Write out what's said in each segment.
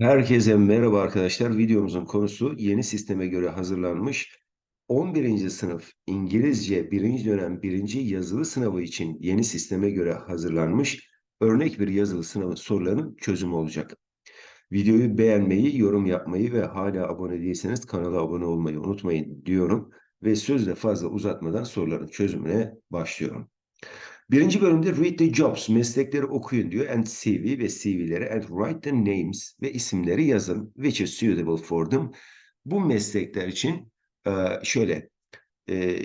Herkese merhaba arkadaşlar. Videomuzun konusu yeni sisteme göre hazırlanmış 11. sınıf İngilizce 1. dönem 1. yazılı sınavı için yeni sisteme göre hazırlanmış örnek bir yazılı sınavı sorularının çözümü olacak. Videoyu beğenmeyi, yorum yapmayı ve hala abone değilseniz kanala abone olmayı unutmayın diyorum ve sözle fazla uzatmadan soruların çözümüne başlıyorum. Birinci bölümde read the jobs, meslekleri okuyun diyor. And CV ve CV'leri and write the names ve isimleri yazın. Which is suitable for them. Bu meslekler için e, şöyle e,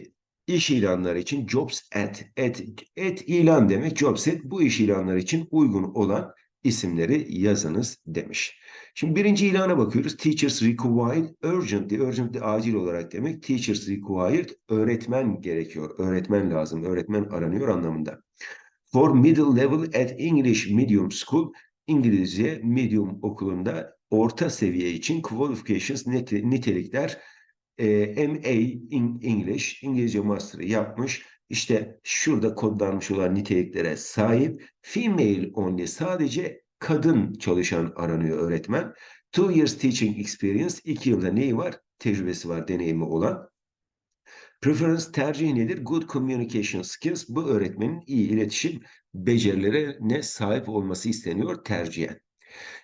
iş ilanları için jobs at, at, at ilan demek jobs at bu iş ilanları için uygun olan isimleri yazınız demiş. Şimdi birinci ilana bakıyoruz. Teachers required urgently, urgently acil olarak demek. Teachers required öğretmen gerekiyor. Öğretmen lazım. Öğretmen aranıyor anlamında. For middle level at English medium school İngilizce medium okulunda orta seviye için qualifications nitelikler e, MA in English İngilizce master'ı yapmış. İşte şurada kodlanmış olan niteliklere sahip. Female only sadece kadın çalışan aranıyor öğretmen. Two years teaching experience. iki yılda neyi var? Tecrübesi var, deneyimi olan. Preference tercih nedir? Good communication skills. Bu öğretmenin iyi iletişim becerilerine sahip olması isteniyor tercihen.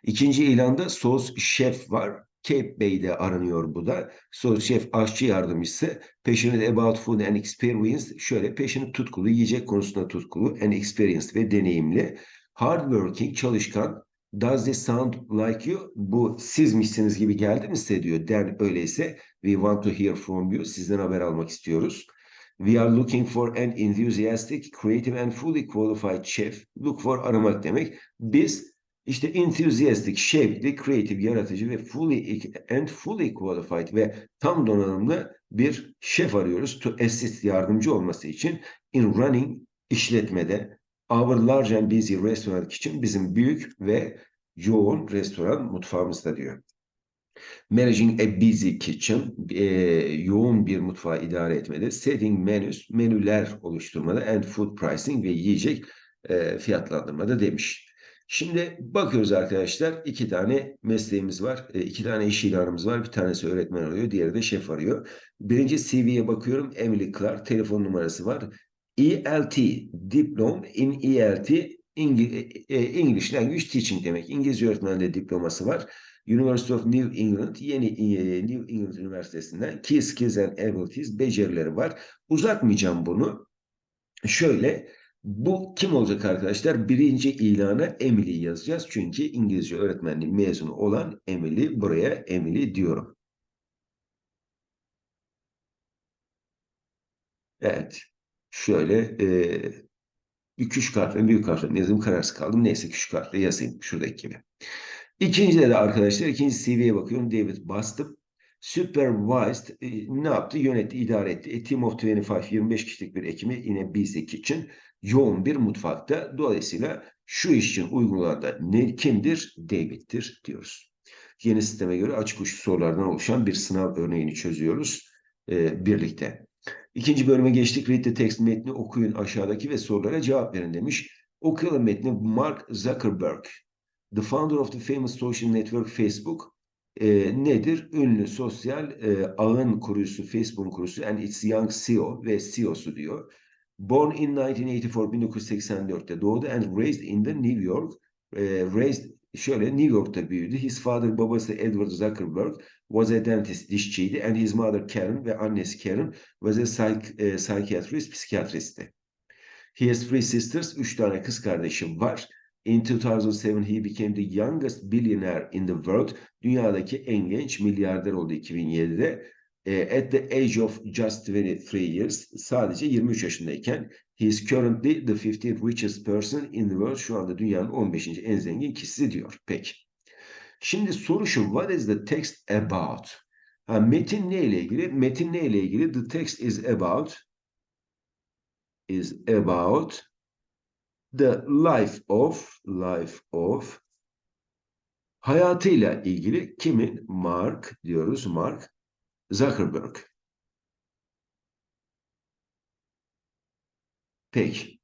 İkinci ilanda sos şef var. Cape Bay'de aranıyor bu da. Sos şef aşçı yardımcısı. Passionate about food and experience. Şöyle passionate tutkulu, yiyecek konusunda tutkulu and experienced ve deneyimli. Hardworking, çalışkan. Does this sound like you? Bu sizmişsiniz gibi geldi mi size diyor. Den öyleyse we want to hear from you. Sizden haber almak istiyoruz. We are looking for an enthusiastic, creative and fully qualified chef. Look for aramak demek. Biz işte enthusiastic, şevkli, creative, yaratıcı ve fully and fully qualified ve tam donanımlı bir şef arıyoruz. To assist yardımcı olması için in running işletmede our large and busy restaurant kitchen bizim büyük ve yoğun restoran mutfağımızda diyor. Managing a busy kitchen, e, yoğun bir mutfağı idare etmede. Setting menüs, menüler oluşturmada. And food pricing ve yiyecek e, fiyatlandırmada demiş. Şimdi bakıyoruz arkadaşlar iki tane mesleğimiz var. E, iki tane iş ilanımız var. Bir tanesi öğretmen arıyor. Diğeri de şef arıyor. Birinci CV'ye bakıyorum. Emily Clark telefon numarası var. ELT diplom in ELT English Language Teaching demek. İngilizce öğretmenliği diploması var. University of New England, yeni e, New England Üniversitesi'nden Key Skills and Abilities becerileri var. Uzatmayacağım bunu. Şöyle bu kim olacak arkadaşlar? Birinci ilana Emily yazacağız. Çünkü İngilizce öğretmenliği mezunu olan Emily. Buraya Emily diyorum. Evet. Şöyle e, küçük harfle büyük harfle yazayım kararsız kaldım. Neyse küçük harfle yazayım şuradaki gibi. İkincide de arkadaşlar ikinci CV'ye bakıyorum. David Bastım. Supervised e, ne yaptı? Yönetti, idare etti. A team of 25, 25 kişilik bir ekimi yine BC Kitchen yoğun bir mutfakta. Dolayısıyla şu iş için uygun olan da ne, kimdir? David'tir diyoruz. Yeni sisteme göre açık uçlu sorulardan oluşan bir sınav örneğini çözüyoruz e, birlikte. İkinci bölüme geçtik. Read the text metni okuyun aşağıdaki ve sorulara cevap verin demiş. Okuyalım metni. Mark Zuckerberg, the founder of the famous social network Facebook, e, nedir? Ünlü sosyal e, ağın kurucusu, Facebook kurucusu and its young CEO ve CEO'su diyor. Born in 1984, 1984'te doğdu and raised in the New York. E, raised şöyle New York'ta büyüdü. His father, babası Edward Zuckerberg was a dentist, dişçiydi and his mother Karen ve annesi Karen was a psych, e, psychiatrist, psikiyatristi. He has three sisters, üç tane kız kardeşi var. In 2007 he became the youngest billionaire in the world. Dünyadaki en genç milyarder oldu 2007'de. E, at the age of just 23 years, sadece 23 yaşındayken he is currently the 15th richest person in the world. Şu anda dünyanın 15. en zengin kişisi diyor. Peki. Şimdi soru şu. What is the text about? Ha, metin ne ile ilgili? Metin ne ile ilgili? The text is about is about the life of life of hayatıyla ilgili kimin? Mark diyoruz. Mark Zuckerberg. Peki.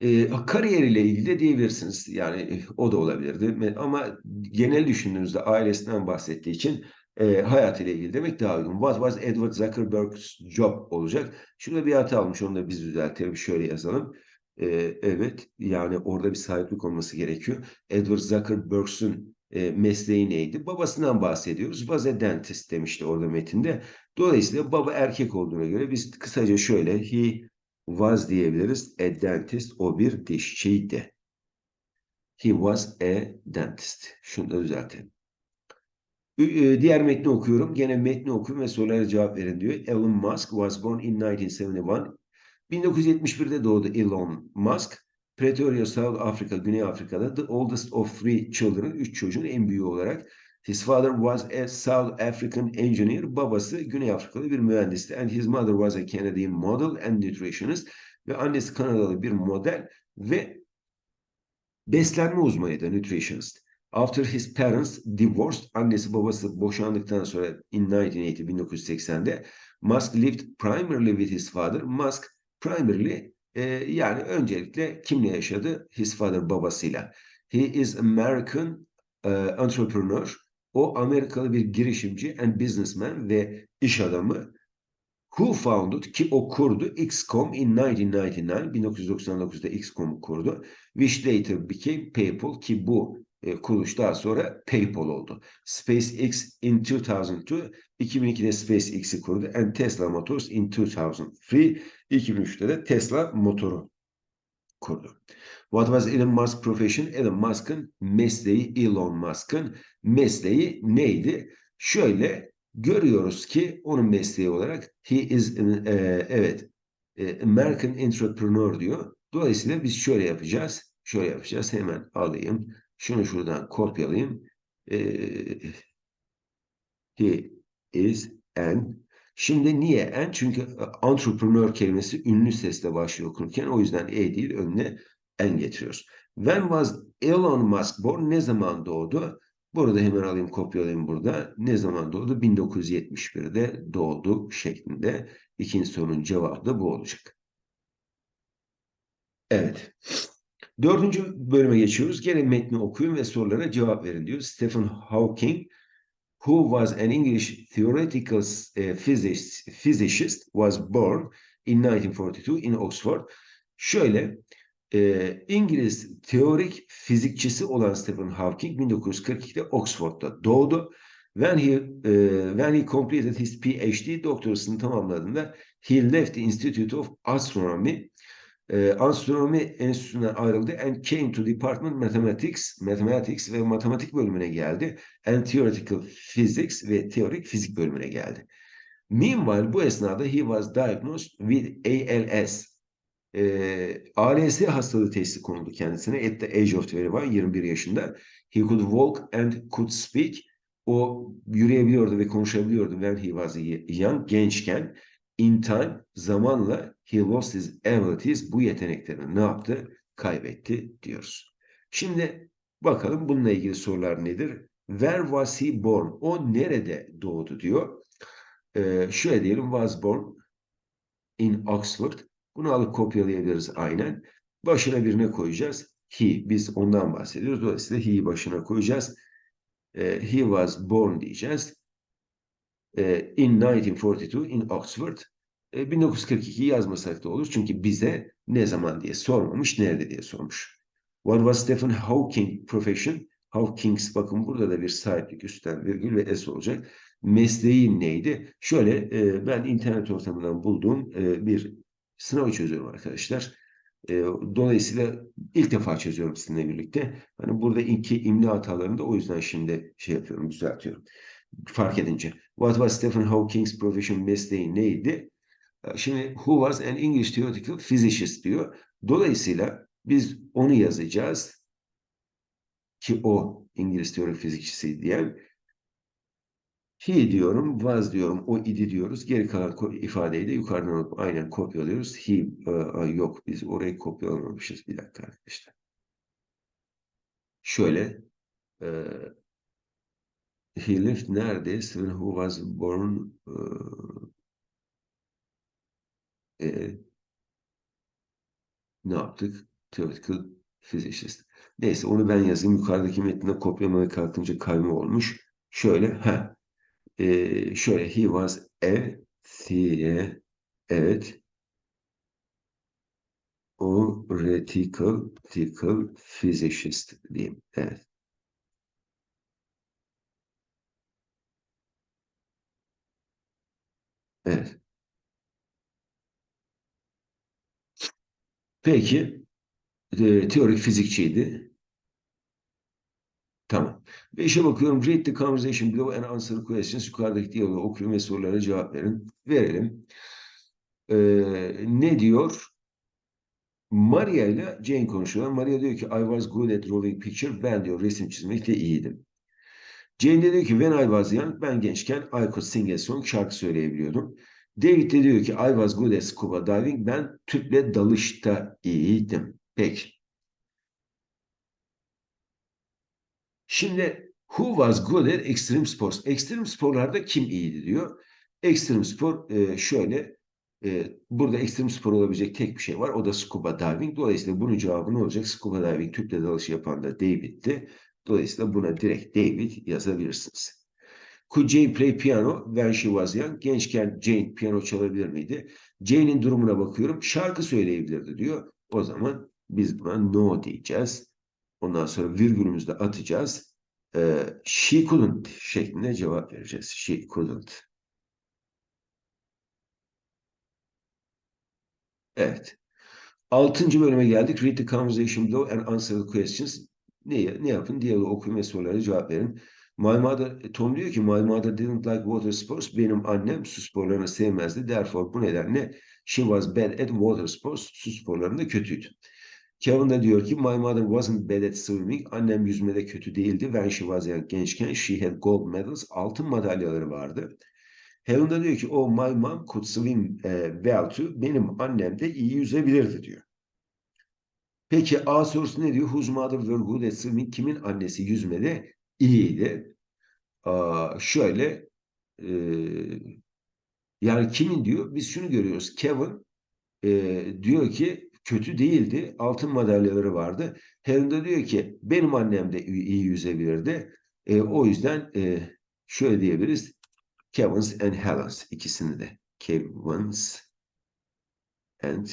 E, kariyeriyle ilgili de diyebilirsiniz. Yani e, o da olabilirdi. Ama genel düşündüğünüzde ailesinden bahsettiği için e, hayatıyla ilgili demek daha uygun. What was Edward Zuckerberg's job olacak. Şurada bir hata almış. Onu da biz düzeltelim. Şöyle yazalım. E, evet. Yani orada bir sahiplik olması gerekiyor. Edward Zuckerberg'ün e, mesleği neydi? Babasından bahsediyoruz. A dentist demişti orada metinde. Dolayısıyla baba erkek olduğuna göre biz kısaca şöyle he was diyebiliriz. A dentist o bir dişçiydi. He was a dentist. Şunu da düzeltelim. E, diğer metni okuyorum. Gene metni okuyun ve sorulara cevap verin diyor. Elon Musk was born in 1971. 1971'de doğdu Elon Musk. Pretoria, South Africa, Güney Afrika'da the oldest of three children, üç çocuğun en büyüğü olarak. His father was a South African engineer. Babası Güney Afrikalı bir mühendisti. And his mother was a Canadian model and nutritionist. Ve annesi Kanadalı bir model ve beslenme uzmanıydı, nutritionist. After his parents divorced, annesi babası boşandıktan sonra in 1980, 1980'de Musk lived primarily with his father. Musk primarily e, yani öncelikle kimle yaşadı? His father babasıyla. He is American uh, entrepreneur. O Amerikalı bir girişimci and businessman ve iş adamı. Who founded ki o kurdu XCOM in 1999 1999'da XCOM'u kurdu. Which later became PayPal ki bu e, kuruluş daha sonra PayPal oldu. SpaceX in 2002 2002'de SpaceX'i kurdu and Tesla Motors in 2003 2003'te de Tesla motoru kurdu. What was Elon Musk's profession? Elon Musk'ın mesleği, Elon Musk'ın mesleği neydi? Şöyle görüyoruz ki onun mesleği olarak he is e, evet e, American entrepreneur diyor. Dolayısıyla biz şöyle yapacağız. Şöyle yapacağız. Hemen alayım. Şunu şuradan kopyalayayım. E, he is an Şimdi niye en? Çünkü entrepreneur kelimesi ünlü sesle başlıyor okunurken. O yüzden e değil önüne en getiriyoruz. When was Elon Musk born? Ne zaman doğdu? Burada hemen alayım kopyalayayım burada. Ne zaman doğdu? 1971'de doğdu şeklinde. İkinci sorunun cevabı da bu olacak. Evet. Dördüncü bölüme geçiyoruz. Gene metni okuyun ve sorulara cevap verin diyor. Stephen Hawking, who was an English theoretical uh, physicist, physicist, was born in 1942 in Oxford. Şöyle, e, İngiliz teorik fizikçisi olan Stephen Hawking 1942'de Oxford'da doğdu. When he, uh, when he completed his PhD doktorasını tamamladığında he left the Institute of Astronomy e, astronomi enstitüsünden ayrıldı and came to department mathematics, mathematics ve matematik bölümüne geldi and theoretical physics ve teorik fizik bölümüne geldi. Meanwhile bu esnada he was diagnosed with ALS. E, ALS hastalığı teşhisi konuldu kendisine at the age of 21, 21 yaşında. He could walk and could speak. O yürüyebiliyordu ve konuşabiliyordu when he was young, gençken. In time, zamanla he lost his abilities, bu yeteneklerini ne yaptı? Kaybetti diyoruz. Şimdi bakalım bununla ilgili sorular nedir? Where was he born? O nerede doğdu diyor. Ee, şöyle diyelim was born in Oxford. Bunu alıp kopyalayabiliriz aynen. Başına birine koyacağız. He, biz ondan bahsediyoruz. Dolayısıyla he'yi başına koyacağız. Ee, he was born diyeceğiz. Ee, in 1942 in Oxford. 1942 e, yazmasak da olur. Çünkü bize ne zaman diye sormamış, nerede diye sormuş. What was Stephen Hawking profession? Hawking's bakın burada da bir sahiplik üstten virgül ve s olacak. Mesleği neydi? Şöyle e, ben internet ortamından bulduğum e, bir sınavı çözüyorum arkadaşlar. dolayısıyla ilk defa çözüyorum sizinle birlikte. Hani burada iki imla hatalarını da o yüzden şimdi şey yapıyorum, düzeltiyorum. Fark edince. What was Stephen Hawking's profession mesleği neydi? Şimdi who was an English theoretical physicist diyor. Dolayısıyla biz onu yazacağız ki o İngiliz teorik fizikçisi diyen he diyorum, was diyorum, o idi diyoruz. Geri kalan ifadeyi de yukarıdan alıp aynen kopyalıyoruz. He uh, yok biz orayı kopyalamamışız. Bir dakika arkadaşlar. Şöyle uh, he lived nerede? Stephen who was born uh, e, ne yaptık? theoretical physicist. Neyse onu ben yazayım. Yukarıdaki metnine kopyamaya kalkınca kayma olmuş. Şöyle ha e, şöyle he was a the evet theoretical, theoretical physicist diyeyim. Evet. Evet. Peki e, teorik fizikçiydi. Tamam. Beşe bakıyorum. Read the conversation below and answer questions. Yukarıdaki diyaloğu okuyun ve sorulara cevap verin. Verelim. Ee, ne diyor? Maria ile Jane konuşuyorlar. Maria diyor ki I was good at drawing picture. Ben diyor resim çizmekte iyiydim. Jane de diyor ki when I was young ben gençken I could sing a song şarkı söyleyebiliyordum. David de diyor ki I was good at scuba diving. Ben tüple dalışta iyiydim. Peki. Şimdi who was good at extreme sports? Extreme sporlarda kim iyiydi diyor. Extreme spor e, şöyle e, burada ekstrem spor olabilecek tek bir şey var. O da scuba diving. Dolayısıyla bunun cevabı ne olacak? Scuba diving tüple dalış yapan da David'ti. Dolayısıyla buna direkt David yazabilirsiniz. Could Jane play piano when she was young? Gençken Jane piyano çalabilir miydi? Jane'in durumuna bakıyorum. Şarkı söyleyebilirdi diyor. O zaman biz buna no diyeceğiz. Ondan sonra virgülümüzü de atacağız. Ee, she couldn't şeklinde cevap vereceğiz. She couldn't. Evet. Altıncı bölüme geldik. Read the conversation below and answer the questions. Ne, ne yapın? Diyaloğu okuyun ve sorulara cevap verin. My mother, Tom diyor ki my mother didn't like water sports. Benim annem su sporlarını sevmezdi. Therefore bu nedenle she was bad at water sports. Su sporlarında kötüydü. Kevin de diyor ki my mother wasn't bad at swimming. Annem yüzmede kötü değildi. When she was young, gençken she had gold medals. Altın madalyaları vardı. Helen de diyor ki oh my mom could swim e, well too. Benim annem de iyi yüzebilirdi diyor. Peki A sorusu ne diyor? Whose mother were good at swimming? Kimin annesi yüzmede iyiydi? Aa, şöyle e, yani kimin diyor? Biz şunu görüyoruz. Kevin e, diyor ki kötü değildi. Altın madalyaları vardı. Helen de diyor ki benim annem de iyi yüzebilirdi. E, o yüzden e, şöyle diyebiliriz. Kevin's and Helen's ikisini de. Kevin's and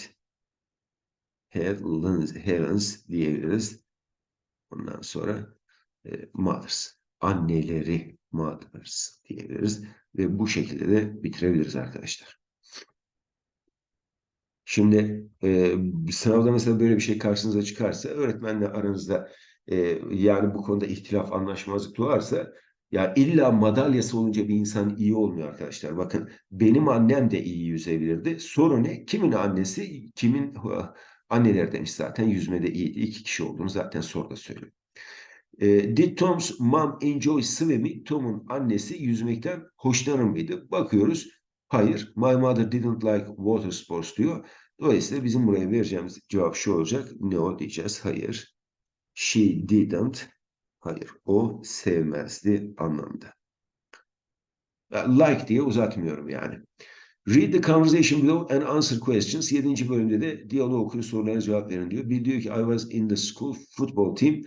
Helen's, Helen's diyebiliriz. Ondan sonra mothers. Anneleri mothers diyebiliriz. Ve bu şekilde de bitirebiliriz arkadaşlar. Şimdi e, sınavda mesela böyle bir şey karşınıza çıkarsa öğretmenle aranızda e, yani bu konuda ihtilaf anlaşmazlık doğarsa ya illa madalyası olunca bir insan iyi olmuyor arkadaşlar. Bakın benim annem de iyi yüzebilirdi. Soru ne? Kimin annesi, kimin anneleri demiş zaten yüzmede iyiydi. İki kişi olduğunu zaten soruda söylüyor. E, did Tom's mom enjoy swimming? Tom'un annesi yüzmekten hoşlanır mıydı? Bakıyoruz. Hayır. My mother didn't like water sports diyor. Dolayısıyla bizim buraya vereceğimiz cevap şu olacak. No diyeceğiz. Hayır. She didn't Hayır, o sevmezdi anlamda. Like diye uzatmıyorum yani. Read the conversation below and answer questions. Yedinci bölümde de diyaloğu okuyun sorulara cevap verin diyor. Bir diyor ki I was in the school football team.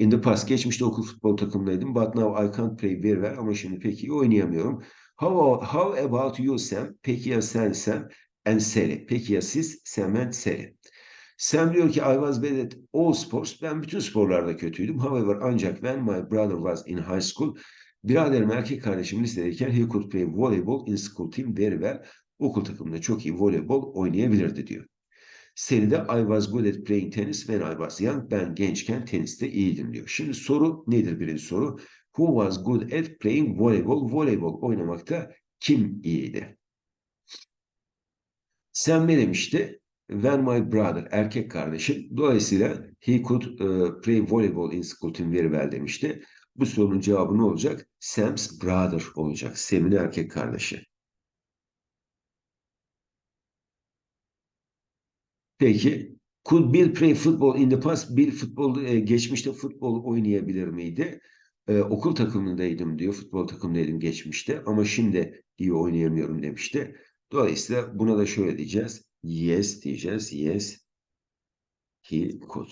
In the past geçmişte okul futbol takımındaydım. But now I can't play very well. Ama şimdi pek iyi oynayamıyorum. How, how about you Sam? Peki ya sen Sam? And Sally. Peki ya siz Sam and Sally? Sam diyor ki I was bad at all sports. Ben bütün sporlarda kötüydüm. However ancak when my brother was in high school biraderim erkek kardeşim lisedeyken he could play volleyball in school team very well. Okul takımında çok iyi voleybol oynayabilirdi diyor. Seride I was good at playing tennis when I was young. Ben gençken teniste iyiydim diyor. Şimdi soru nedir birinci soru? Who was good at playing volleyball? Voleybol oynamakta kim iyiydi? Sam ne demişti? when my brother, erkek kardeşim, dolayısıyla he could uh, play volleyball in school team very well demişti. Bu sorunun cevabı ne olacak? Sam's brother olacak. Sam'in erkek kardeşi. Peki, could Bill play football in the past? Bill futbol, e, geçmişte futbol oynayabilir miydi? E, okul takımındaydım diyor, futbol takımındaydım geçmişte ama şimdi iyi oynayamıyorum demişti. Dolayısıyla buna da şöyle diyeceğiz. Yes diyeceğiz. Yes. He could.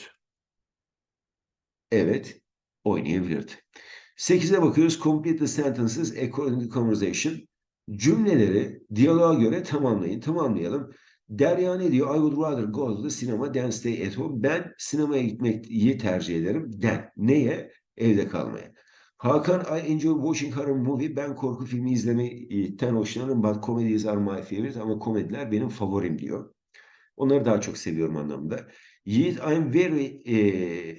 Evet, oynayabilirdi. 8'e bakıyoruz. Complete the sentences according to conversation. Cümleleri diyaloğa göre tamamlayın. Tamamlayalım. Derya ne diyor? I would rather go to the cinema than stay at home. Ben sinemaya gitmeyi tercih ederim. Den. Neye? Evde kalmaya. Hakan, I enjoy watching horror movie. Ben korku filmi izlemekten hoşlanırım. But comedies are my favorite. Ama komediler benim favorim diyor. Onları daha çok seviyorum anlamında. Yiğit, I'm very eh,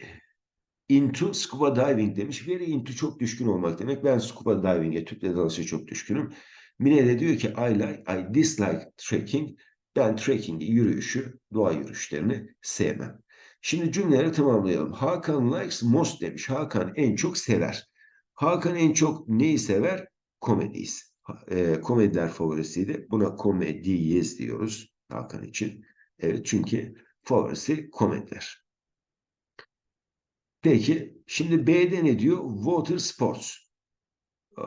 into scuba diving demiş. Very into çok düşkün olmak demek. Ben scuba diving'e, tüple dalışa çok düşkünüm. Mine de diyor ki I like, I dislike trekking. Ben trekking'i, yürüyüşü, doğa yürüyüşlerini sevmem. Şimdi cümleleri tamamlayalım. Hakan likes most demiş. Hakan en çok sever. Hakan en çok neyi sever? Komediyiz. E, komediler favorisiydi. Buna komediyiz diyoruz Hakan için. Evet çünkü favorisi komediler. Peki şimdi B'de ne diyor? Water sports. Ee,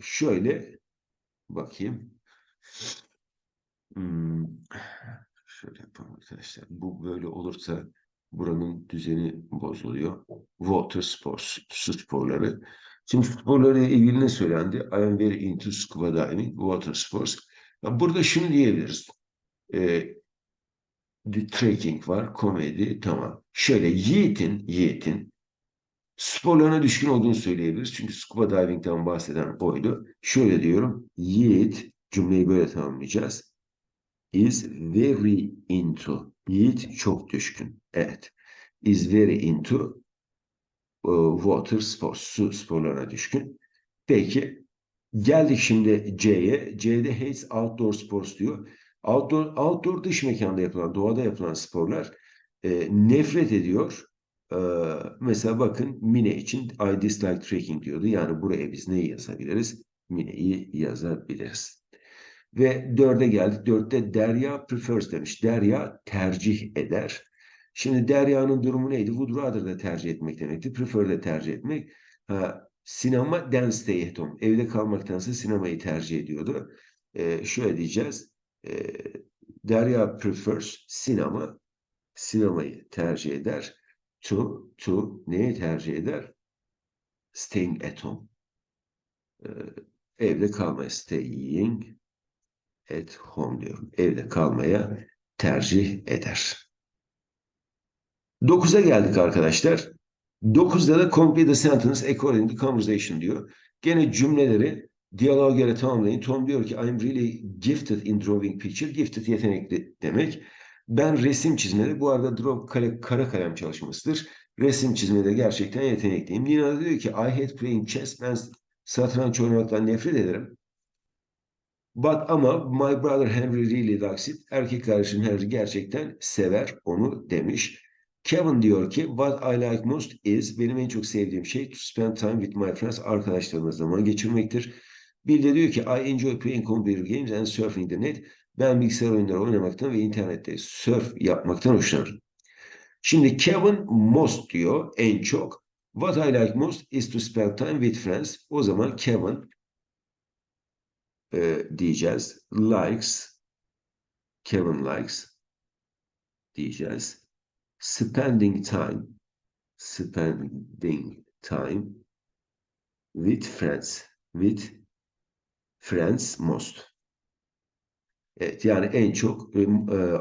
şöyle bakayım. Hmm, şöyle yapalım arkadaşlar. Bu böyle olursa buranın düzeni bozuluyor. Water sports, su sporları. Şimdi sporlarla ilgili ne söylendi? I am very into scuba diving, water sports. Ya burada şunu diyebiliriz. Ee, the trekking var, komedi, tamam. Şöyle Yiğit'in, Yiğit'in sporlarına düşkün olduğunu söyleyebiliriz. Çünkü scuba diving'den bahseden oydu. Şöyle diyorum. Yiğit, cümleyi böyle tamamlayacağız. Is very into. Yiğit çok düşkün. Evet. Is very into uh, water sports. Su sporlarına düşkün. Peki. Geldik şimdi C'ye. C'de hates outdoor sports diyor. Outdoor, outdoor dış mekanda yapılan, doğada yapılan sporlar e, nefret ediyor. E, mesela bakın Mine için I dislike trekking diyordu. Yani buraya biz neyi yazabiliriz? Mine'yi yazabiliriz. Ve dörde geldik. Dörtte Derya prefers demiş. Derya tercih eder. Şimdi Derya'nın durumu neydi? Would rather da tercih etmek demekti. Prefer de tercih etmek. Ha, sinema than stay at home. Evde kalmaktansa sinemayı tercih ediyordu. E, şöyle diyeceğiz. E, Derya prefers sinema. Sinemayı tercih eder. To, to neyi tercih eder? Staying at home. E, evde kalmaya. Staying at home diyorum. Evde kalmaya tercih eder. 9'a geldik arkadaşlar. 9'da da complete the sentence according to conversation diyor. Gene cümleleri diyaloğa göre tamamlayın. Tom diyor ki I'm really gifted in drawing picture. Gifted yetenekli demek. Ben resim çizmede, bu arada draw kare, kara kalem çalışmasıdır. Resim çizmede gerçekten yetenekliyim. Nina diyor ki I hate playing chess. Ben satranç oynamaktan nefret ederim. But ama my brother Henry really likes it. Erkek kardeşim Henry gerçekten sever onu demiş. Kevin diyor ki what I like most is benim en çok sevdiğim şey to spend time with my friends arkadaşlarımla zaman geçirmektir. Bill de diyor ki I enjoy playing computer games and surfing the net. Ben bilgisayar oyunları oynamaktan ve internette surf yapmaktan hoşlanırım. Şimdi Kevin most diyor en çok. What I like most is to spend time with friends. O zaman Kevin e, diyeceğiz. Likes. Kevin likes diyeceğiz. Spending time. Spending time with friends. With friends most. Evet, yani en çok e,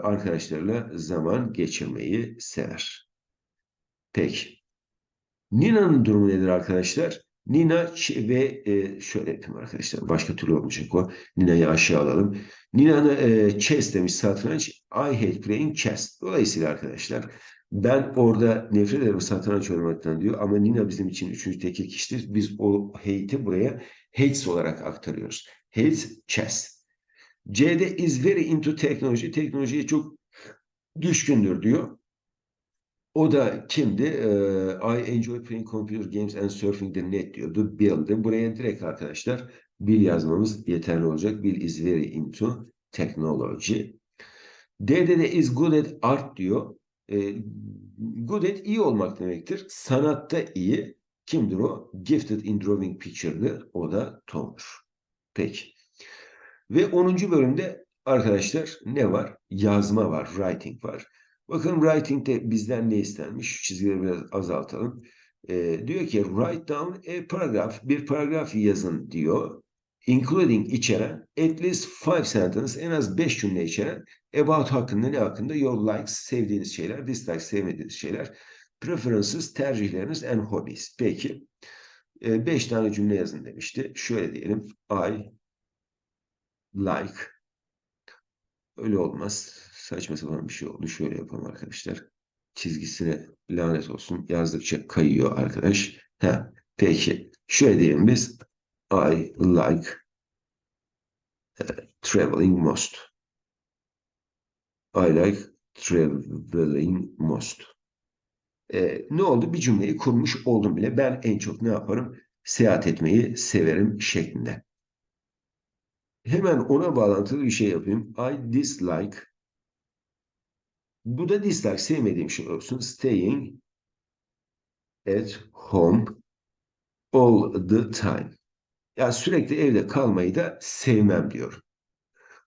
arkadaşlarıyla zaman geçirmeyi sever. Peki. Nina'nın durumu nedir arkadaşlar? Nina ve e, şöyle yapayım arkadaşlar. Başka türlü olmayacak o. Nina'yı aşağı alalım. Nina'nın e, chess demiş satranç. I hate playing chess. Dolayısıyla arkadaşlar ben orada nefret ederim satranç oynamaktan diyor. Ama Nina bizim için üçüncü tekil kişidir. Biz o hate'i buraya hates olarak aktarıyoruz. Hates chess. C'de is very into teknoloji. Teknolojiye çok düşkündür diyor. O da kimdi? Ee, I enjoy playing computer games and surfing the net diyordu. Bill'di. Buraya direkt arkadaşlar Bill yazmamız yeterli olacak. Bill is very into technology. D'de de is good at art diyor. Ee, good at iyi olmak demektir. Sanatta iyi. Kimdir o? Gifted in drawing picture'dı. O da Tom'dur. Peki. Ve 10. bölümde arkadaşlar ne var? Yazma var, writing var. Bakın writing'de bizden ne istenmiş? Şu çizgileri biraz azaltalım. Ee, diyor ki write down a paragraph. Bir paragraf yazın diyor. Including içeren at least five sentence en az beş cümle içeren about hakkında ne hakkında? Your likes sevdiğiniz şeyler, dislikes sevmediğiniz şeyler, preferences tercihleriniz and hobbies. Peki. Ee, beş tane cümle yazın demişti. Şöyle diyelim. I like öyle olmaz. Saçma sapan bir şey oldu. Şöyle yapalım arkadaşlar. Çizgisine lanet olsun. Yazdıkça kayıyor arkadaş. Ha, peki. Şöyle diyelim biz. I like uh, traveling most. I like traveling most. Ee, ne oldu? Bir cümleyi kurmuş oldum bile. Ben en çok ne yaparım? Seyahat etmeyi severim şeklinde. Hemen ona bağlantılı bir şey yapayım. I dislike bu da dislike sevmediğim şey olsun. Staying at home all the time. Yani sürekli evde kalmayı da sevmem diyor.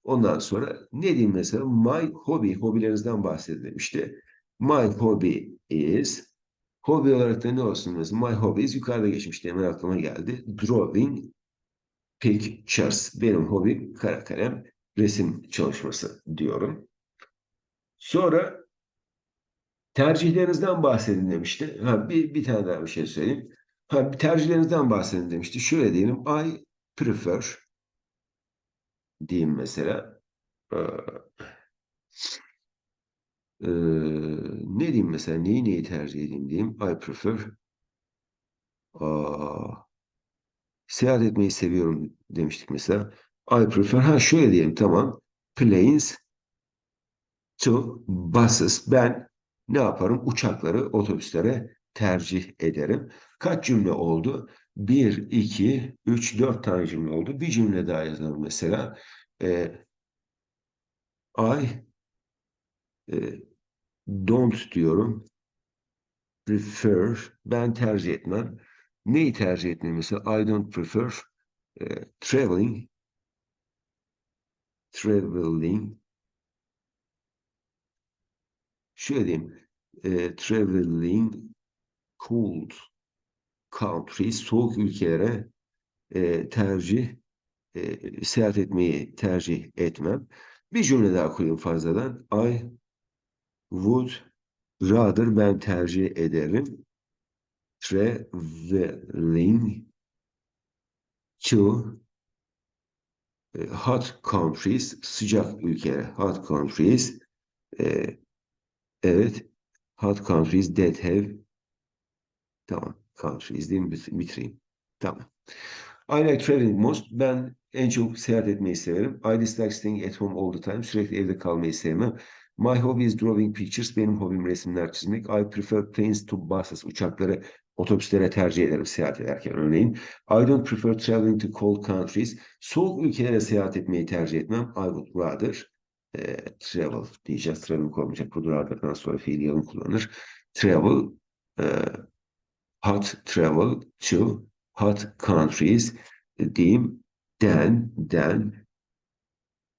Ondan sonra ne diyeyim mesela? My hobby, hobilerinizden bahsedilmişti. My hobby is Hobi olarak da ne olsun mesela? My hobby is yukarıda geçmişti. Hemen aklıma geldi. Drawing pictures. Benim hobim kara kalem resim çalışması diyorum. Sonra tercihlerinizden bahsedin demişti. Ha, bir, bir tane daha bir şey söyleyeyim. Ha, tercihlerinizden bahsedin demişti. Şöyle diyelim. I prefer diyeyim mesela. Ee, e, ne diyeyim mesela? Neyi neyi tercih edeyim diyeyim. I prefer aa, seyahat etmeyi seviyorum demiştik mesela. I prefer ha şöyle diyelim tamam. Planes to buses. Ben ne yaparım? Uçakları otobüslere tercih ederim. Kaç cümle oldu? Bir, iki, üç, dört tane cümle oldu. Bir cümle daha yazalım mesela. E, I e, don't diyorum. Prefer. Ben tercih etmem. Neyi tercih etmem? Mesela I don't prefer e, traveling traveling şöyle diyeyim e, traveling cold countries soğuk ülkelere e, tercih e, seyahat etmeyi tercih etmem. Bir cümle daha koyayım fazladan. I would rather ben tercih ederim traveling to e, hot countries sıcak ülkeler hot countries e, evet hot countries that have tamam countries değil mi bitireyim tamam I like traveling most. Ben en çok seyahat etmeyi severim. I dislike staying at home all the time. Sürekli evde kalmayı sevmem. My hobby is drawing pictures. Benim hobim resimler çizmek. I prefer planes to buses. Uçakları otobüslere tercih ederim seyahat ederken örneğin. I don't prefer traveling to cold countries. Soğuk ülkelere seyahat etmeyi tercih etmem. I would rather e, travel diyeceğiz. Travel olmayacak. Would rather'dan sonra fiil yalın kullanır. Travel e, hot travel to hot countries diyeyim then then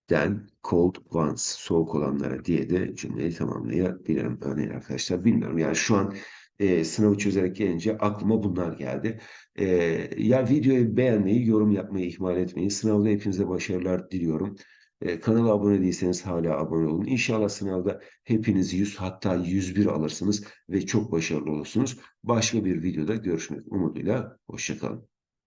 then cold ones soğuk olanlara diye de cümleyi tamamlayabilirim örneğin arkadaşlar bilmiyorum yani şu an e, sınavı çözerek gelince aklıma bunlar geldi. E, ya videoyu beğenmeyi, yorum yapmayı ihmal etmeyin. Sınavda hepinize başarılar diliyorum. E, kanala abone değilseniz hala abone olun. İnşallah sınavda hepiniz 100 hatta 101 alırsınız ve çok başarılı olursunuz. Başka bir videoda görüşmek umuduyla. Hoşçakalın.